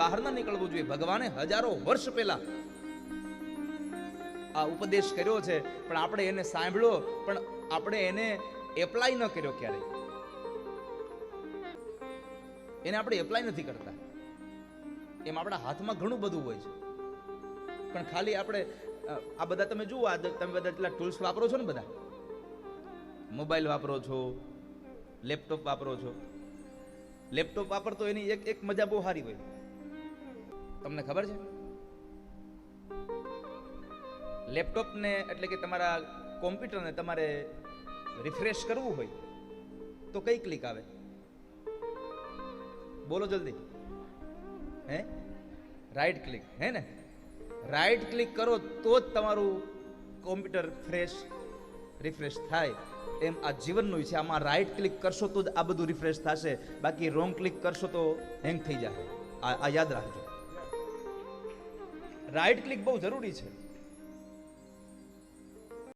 બહાર ના નીકળવું જોઈએ. ભગવાને હજારો વર્ષ પહેલા આ ઉપદેશ કર્યો છે, પણ આપણે એને સાંભળ્યો, પણ આપણે એને એપ્લાય ન કર્યો ક્યારે એને આપણે એપ્લાય નથી કરતા. એમ આપણા હાથમાં ઘણું બધું હોય છે. પણ ખાલી આપણે આ બધા તમે જુઓ, આ તમે બધા એટલા ટૂલ્સ વાપરો છો ને બધા? મોબાઈલ વાપરો છો લેપટોપ વાપરો છો. લેપટોપ વાપરતો એની એક એક મજા બહુ સારી હોય. તમને ખબર છે? લેપટોપને એટલે કે તમારા કોમ્પ્યુટરને તમારે રિફ્રેશ કરવું હોય, તો કઈ ક્લિક આવે? બોલો જલ્દી. હે? રાઈટ ક્લિક હે ને? રાઈટ ક્લિક કરો તો જ તમારું કોમ્પ્યુટર ફ્રેશ રિફ્રેશ થાય. એમ આ જીવનનું છે. આમાં રાઈટ ક્લિક કરશો તો જ આ બધું રિફ્રેશ થશે. બાકી રોંગ ક્લિક કરશો તો હેંગ થઈ આ આ યાદ રાખજો. રાઈટ ક્લિક બહુ જરૂરી છે.